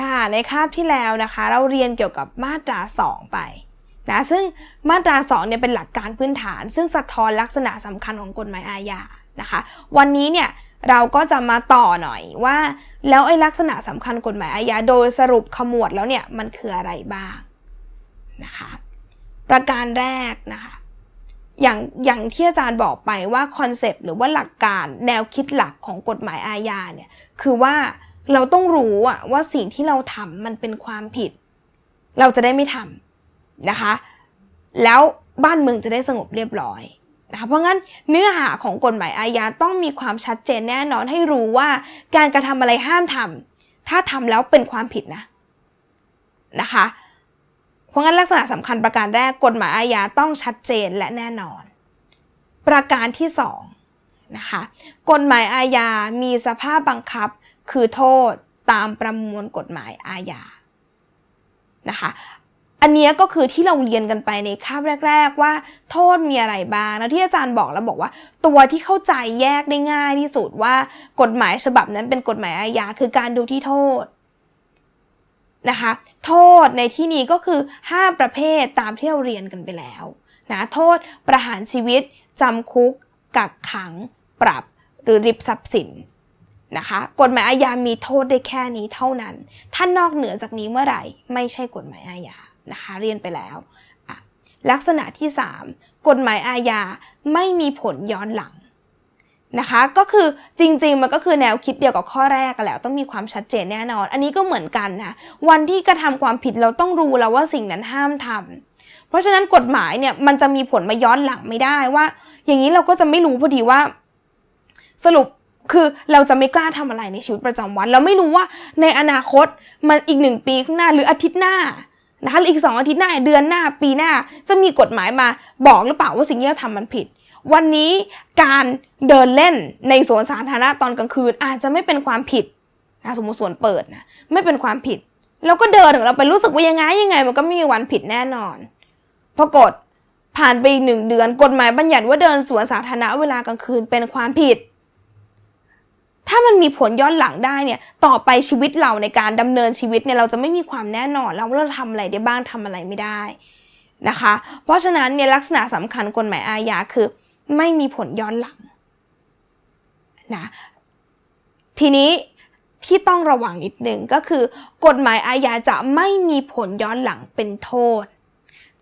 ค่ะในคาบที่แล้วนะคะ เราเรียนเกี่ยวกับมาตรา 2 ไปนะซึ่งมาตรา 2 เนี่ยเป็นหลักการพื้นฐาน ซึ่งสะท้อนลักษณะสำคัญของกฎหมายอาญานะคะ วันนี้เนี่ยเราก็จะมาต่อหน่อยว่า แล้วไอ้ลักษณะสำคัญกฎหมายอาญาโดยสรุปขมวดแล้วเนี่ยมันคืออะไรบ้างนะคะประการแรกนะคะอย่างอย่างที่อาจารย์บอกไปว่าคอนเซปต์หรือว่าหลักการแนวคิดหลักของกฎหมายอาญาเนี่ยคือว่า เราต้องรู้อะว่าสิ่งที่เราทำมันเป็นความผิด เราจะได้ไม่ทำนะคะ แล้วบ้านเมืองจะได้สงบเรียบร้อยนะคะเพราะงั้นเนื้อหาของกฎหมายอาญาต้องมีความชัดเจนแน่นอนให้รู้ว่าการกระทำอะไรห้ามทำถ้าทำแล้วเป็นความผิดนะนะคะ เพราะงั้นลักษณะสำคัญประการแรกกฎหมายอาญาต้องชัดเจนและแน่นอน ประการที่สองนะคะกฎหมายอาญามีสภาพบังคับ คือโทษตามประมวลกฎหมายอาญานะคะอันนี้ก็คือที่เราเรียนกันไปในคาบแรก ๆ ว่าโทษมีอะไรบ้างแล้วที่อาจารย์บอกแล้วบอกว่า ตัวที่เข้าใจแยกได้ง่ายที่สุดว่ากฎหมายฉบับนั้นเป็นกฎหมายอาญาคือการดูที่โทษนะคะโทษในที่นี้ก็คือ 5 ประเภทตามที่เราเรียนกันไปแล้วนะโทษประหารชีวิตจำคุก กักขัง ปรับหรือริบทรัพย์สิน นะคะกฎหมายอาญามีโทษได้แค่นี้เท่านั้น ถ้านอกเหนือจากนี้เมื่อไหร่ไม่ใช่กฎหมายอาญานะคะเรียนไปแล้วลักษณะที่ 3 กฎหมายอาญาไม่มีผลย้อนหลังนะคะก็คือจริงๆ มันก็คือแนวคิดเดียวกับข้อแรกกันแล้ว ต้องมีความชัดเจนแน่นอน อันนี้ก็เหมือนกันนะวันที่กระทำความผิดเราต้องรู้แล้วว่าสิ่งนั้นห้ามทำเพราะฉะนั้นกฎหมายเนี่ยมันจะมีผลมาย้อนหลังไม่ได้ว่า อย่างนี้เราก็จะไม่รู้พอดีว่า สรุป คือเราจะไม่กล้าทำอะไรในชีวิตประจำวัน เราไม่รู้ว่าในอนาคตมันอีกหนึ่งปีข้างหน้าหรืออาทิตย์หน้านะคะหรือีกสองอาทิตย์หน้าเดือนหน้าปีหน้า จะมีกฎหมายมาบอกหรือเปล่าว่าสิ่งที่เราทำมันผิด วันนี้การเดินเล่นในสวนสาธารณะตอนกลางคืน อาจจะไม่เป็นความผิดนะสมมติสวนเปิดนะไม่เป็นความผิดเราก็เดินของเราไปรู้สึกว่ายังไงยังไง มันก็ไม่มีวันผิดแน่นอนพอกดผ่านไปอีกหนึ่งเดือน กฎหมายบัญญัติว่าเดินสวนสาธารณะเวลากลางคืนเป็นความผิด ถ้ามันมีผลย้อนหลังได้เนี่ยต่อไปชีวิตเราในการดำเนินชีวิตเนี่ยเราจะไม่มีความแน่นอนแล้วว่าเราทำอะไรได้บ้างทำอะไรไม่ได้นะคะ เพราะฉะนั้นเนี่ยลักษณะสำคัญกฎหมายอาญาคือ ไม่มีผลย้อนหลังนะทีนี้ที่ต้องระวังนิดหนึ่งก็คือ กฎหมายอาญาจะไม่มีผลย้อนหลังเป็นโทษ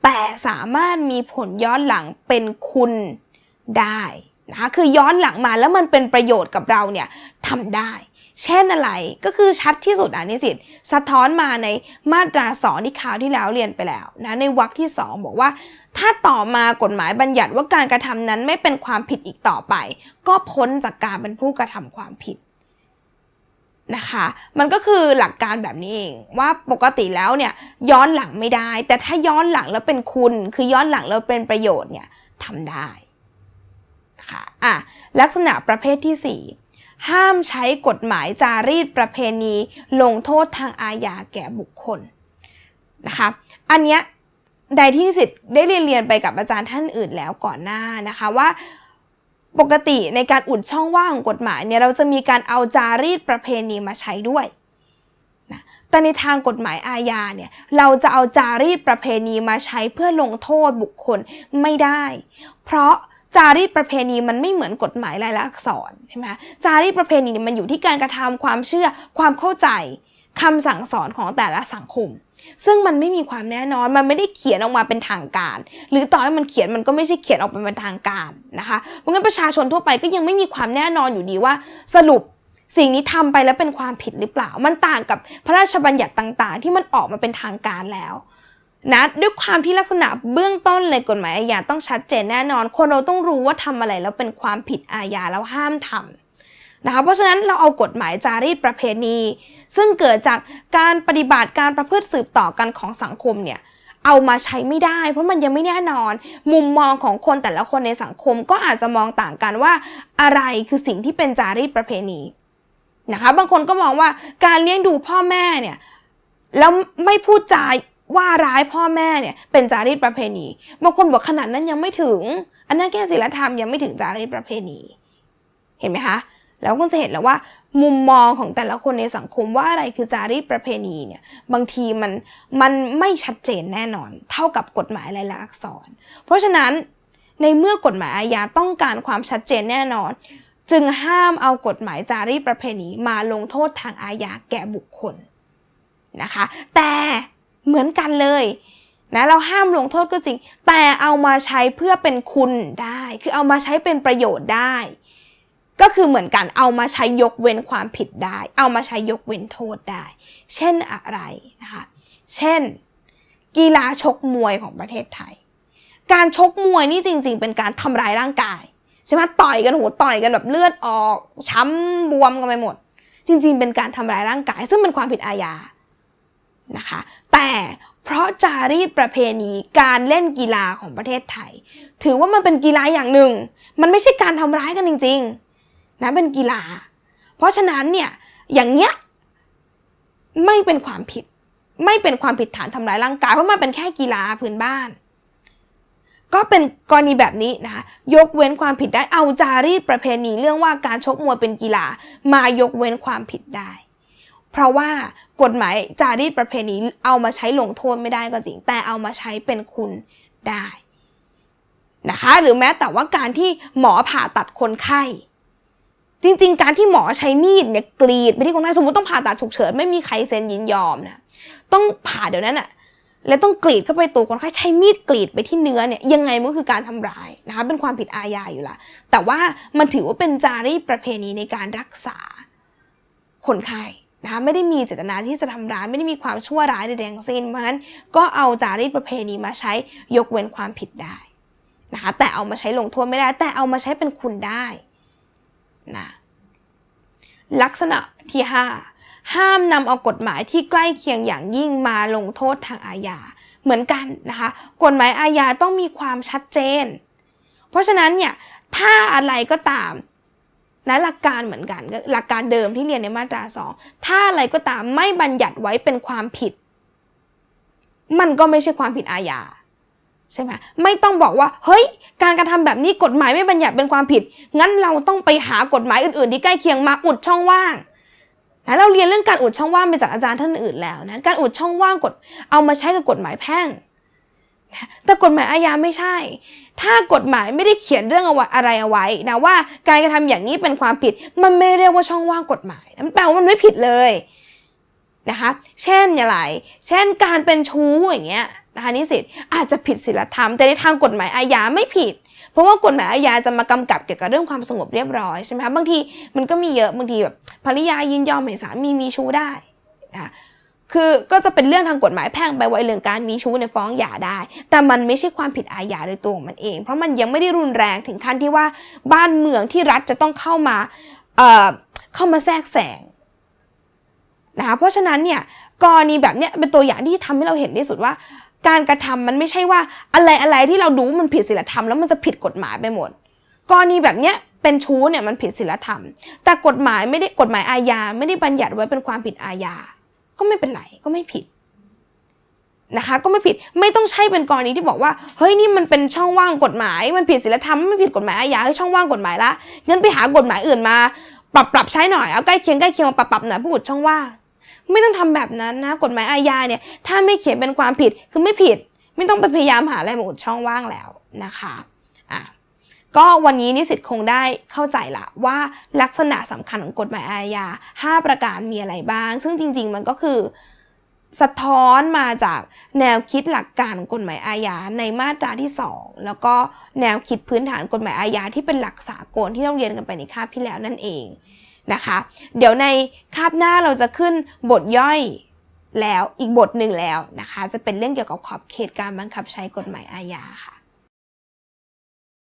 แต่สามารถมีผลย้อนหลังเป็นคุณได้ นะคะคือย้อนหลังมาแล้วมันเป็นประโยชน์กับเราเนี่ยทำได้ เช่นอะไรก็คือชัดที่สุดอะนิสิตสะท้อนมาในมาตราสองที่ข่าวที่แล้วเรียนไปแล้วนะในวรรคที่ 2 บอกว่า ถ้าต่อมากฎหมายบัญญัติว่าการกระทำนั้นไม่เป็นความผิดอีกต่อไป ก็พ้นจากการเป็นผู้กระทำความผิดนะคะมันก็คือหลักการแบบนี้เองว่าปกติแล้วเนี่ยย้อนหลังไม่ได้ แต่ถ้าย้อนหลังแล้วเป็นคุณ คือย้อนหลังแล้วเป็นประโยชน์เนี่ยทำได้ คะอะลักษณะประเภทที่ 4 ห้ามใช้กฎหมายจารีตประเพณี ลงโทษทางอาญาแก่บุคคลนะคะอันเนี้ยใดที่นิสิตได้เรียนเรียนไปกับอาจารย์ท่านอื่นแล้วก่อนหน้านะคะว่าปกติในการอุดช่องว่างของกฎหมายเนี่ยเราจะมีการเอาจารีตประเพณีมาใช้ด้วยนะแต่ในทางกฎหมายอาญาเนี่ยเราจะเอาจารีตประเพณีมาใช้เพื่อลงโทษบุคคลไม่ได้ เพราะ จารีตประเพณีมันไม่เหมือนกฎหมายลายลักษณ์อักษรใช่ไหมจารีตประเพณีมันอยู่ที่การกระทำความเชื่อความเข้าใจคำสั่งสอนของแต่ละสังคม ซึ่งมันไม่มีความแน่นอนมันไม่ได้เขียนออกมาเป็นทางการ หรือต่อให้มันเขียนมันก็ไม่ใช่เขียนออกมาเป็นทางการนะคะเพราะงั้นประชาชนทั่วไปก็ยังไม่มีความแน่นอนอยู่ดีว่า สรุปสิ่งนี้ทำไปแล้วเป็นความผิดหรือเปล่า มันต่างกับพระราชบัญญัติต่าง ๆ ที่มันออกมาเป็นทางการแล้ว นะด้วยความที่ลักษณะเบื้องต้นเลยกฎหมายอาญาต้องชัดเจนแน่นอน คนเราต้องรู้ว่าทำอะไรแล้วเป็นความผิดอาญาแล้วห้ามทำนะคะเพราะฉะนั้นเราเอากฎหมายจารีตประเพณี ซึ่งเกิดจากการปฏิบัติการประพฤติสืบต่อกันของสังคมเนี่ยเอามาใช้ไม่ได้ เพราะมันยังไม่แน่นอน มุมมองของคนแต่ละคนในสังคมก็อาจจะมองต่างกันว่า อะไรคือสิ่งที่เป็นจารีตประเพณีนะคะบางคนก็มองว่าการเลี้ยงดูพ่อแม่เนี่ยแล้วไม่พูดจา ว่าร้ายพ่อแม่เนี่ยเป็นจารีตประเพณีบางคนบอกขนาดนั้นยังไม่ถึง อันนั้นแค่ศีลธรรมยังไม่ถึงจารีตประเพณี เห็นไหมคะแล้วคุณจะเห็นแล้วว่า มุมมองของแต่ละคนในสังคมว่าอะไรคือจารีตประเพณีเนี่ยบางทีมันมันไม่ชัดเจนแน่นอน เท่ากับกฎหมายลายลักษณ์อักษร เพราะฉะนั้นในเมื่อกฎหมายอาญาต้องการความชัดเจนแน่นอน จึงห้ามเอากฎหมายจารีตประเพณีมาลงโทษทางอาญาแก่บุคคลนะคะ แต่ เหมือนกันเลยนะเราห้ามลงโทษก็จริง แต่เอามาใช้เพื่อเป็นคุณได้ คือเอามาใช้เป็นประโยชน์ได้ ก็คือเหมือนกันเอามาใช้ยกเว้นความผิดได้ เอามาใช้ยกเว้นโทษได้ เช่นอะไรนะคะเช่น กีฬาชกมวยของประเทศไทย การชกมวยนี่จริง ๆ เป็นการทำร้ายร่างกายใช่ไหมต่อยกันโหต่อยกันแบบเลือดออกช้ำบวมกันไปหมด จริง ๆ เป็นการทำร้ายร่างกาย ซึ่งเป็นความผิดอาญา นะคะ แต่เพราะจารีตประเพณีการเล่นกีฬาของประเทศไทย ถือว่ามันเป็นกีฬาอย่างหนึ่ง มันไม่ใช่การทำร้ายกันจริงๆนะเป็นกีฬา เพราะฉะนั้นเนี่ยอย่างเงี้ยไม่เป็นความผิด ไม่เป็นความผิดฐานทำร้ายร่างกายเพราะมันเป็นแค่กีฬาพื้นบ้าน ก็เป็นกรณีแบบนี้นะคะยกเว้นความผิดได้เอาจารีตประเพณี เรื่องว่าการชกมวยเป็นกีฬา มายกเว้นความผิดได้ เพราะว่ากฎหมายจารีตประเพณีเอามาใช้ลงโทษไม่ได้ก็จริง แต่เอามาใช้เป็นคุณได้นะคะ หรือแม้แต่ว่าการที่หมอผ่าตัดคนไข้ จริง ๆ การที่หมอใช้มีดเนี่ยกรีดไปที่คนไข้สมมติต้องผ่าตัดฉุกเฉินไม่มีใครเซ็นยินยอมนะต้องผ่าเดี๋ยวนั้นอะแล้วต้องกรีดเข้าไปตัวคนไข้ใช้มีดกรีดไปที่เนื้อเนี่ยยังไงมันก็คือการทำร้ายนะคะเป็นความผิดอาญาอยู่ละแต่ว่ามันถือว่าเป็นจารีตประเพณีในการรักษาคนไข้ นะไม่ได้มีเจตนาที่จะทำร้ายไม่ได้มีความชั่วร้ายใดๆทั้งสิ้นเพราะฉะนั้นก็เอาจารีตประเพณีมาใช้ยกเว้นความผิดได้นะคะแต่เอามาใช้ลงโทษไม่ได้ แต่เอามาใช้เป็นคุณได้นะลักษณะที่ 5 ห้ามนำเอากฎหมายที่ใกล้เคียงอย่างยิ่งมาลงโทษทางอาญาเหมือนกันนะคะกฎหมายอาญาต้องมีความชัดเจน เพราะฉะนั้นเนี่ยถ้าอะไรก็ตาม นะหลักการเหมือนกันหลักการเดิมที่เรียนในมาตราสองถ้าอะไรก็ตามไม่บัญญัติไว้เป็นความผิด มันก็ไม่ใช่ความผิดอาญาใช่ไหมไม่ต้องบอกว่า เฮ้ย การกระทำแบบนี้กฎหมายไม่บัญญัติเป็นความผิด งั้นเราต้องไปหากฎหมายอื่นๆที่ใกล้เคียงมาอุดช่องว่างนะเราเรียนเรื่องการอุดช่องว่างไปจากอาจารย์ท่านอื่นแล้วนะการอุดช่องว่างกฎเอามาใช้กับกฎหมายแพ่ง แต่กฎหมายอาญาไม่ใช่ ถ้ากฎหมายไม่ได้เขียนเรื่องอะไรเอาไว้นะว่าการกระทำอย่างนี้เป็นความผิด มันไม่เรียกว่าช่องว่างกฎหมายมันแปลว่ามันไม่ผิดเลยนะคะ เช่นอย่างไร เช่นการเป็นชู้อย่างเงี้ยนะคะนิสิตอาจจะผิดศีลธรรม แต่ในทางกฎหมายอาญาไม่ผิด เพราะว่ากฎหมายอาญาจะมากำกับเกี่ยวกับเรื่องความสงบเรียบร้อยใช่ไหมคะบางทีมันก็มีเยอะบางทีแบบภรรยายินยอมให้สามีมีชู้ได้นะคื คือก็จะเป็นเรื่องทางกฎหมายแพ่งไปไว้เรื่องการมีชู้ในฟ้องหย่าได้ แต่มันไม่ใช่ความผิดอาญาโดยตัวของมันเอง เพราะมันยังไม่ได้รุนแรงถึงขั้นที่ว่าบ้านเมืองที่รัฐจะต้องเข้ามาเอ่อเข้ามาแทรกแซงนะคะเพราะฉะนั้นเนี่ยกรณีแบบเนี้ยเป็นตัวอย่างที่ทำให้เราเห็นที่สุดว่า การกระทำมันไม่ใช่ว่าอะไรอะไรที่เราดูมันผิดศีลธรรมแล้วมันจะผิดกฎหมายไปหมดกรณีแบบเนี้ยเป็นชู้เนี่ยมันผิดศีลธรรม แต่กฎหมายไม่ได้กฎหมายอาญาไม่ได้บัญญัติไว้เป็นความผิดอาญา ก็ไม่เป็นไรก็ไม่ผิดนะคะ ก็ไม่ผิดไม่ต้องใช่เป็นกรณีที่บอกว่าเฮ้ยนี่มันเป็นช่องว่างกฎหมาย มันผิดศีลธรรมไม่ผิดกฎหมายอาญาให้ช่องว่างกฎหมายละงั้นไปหากฎหมายอื่นมา ปรับปรับใช้หน่อยเอาใกล้เคียงใกล้เคียงมาปรับปรับหน่อยผู้อุดช่องว่างไม่ต้องทำแบบนั้นนะกฎหมายอาญาเนี่ย ถ้าไม่เขียนเป็นความผิดคือไม่ผิด ไม่ต้องไปพยายามหาอะไรมาอุดช่องว่างแล้วนะคะอะ ก็วันนี้นิสิตคงได้เข้าใจละว่าลักษณะสำคัญของกฎหมายอาญา5 ประการมีอะไรบ้าง ซึ่งจริง ๆ มันก็คือ สะท้อนมาจากแนวคิดหลักการกฎหมายอาญาในมาตราที่ 2 แล้วก็แนวคิดพื้นฐานกฎหมายอาญาที่เป็นหลักสากลที่เราเรียนกันไปในคาบที่แล้วนั่นเองนะคะ เดี๋ยวในคาบหน้าเราจะขึ้นบทย่อยแล้วอีกบทหนึ่งแล้วนะคะ จะเป็นเรื่องเกี่ยวกับขอบเขตการบังคับใช้กฎหมายอาญาค่ะ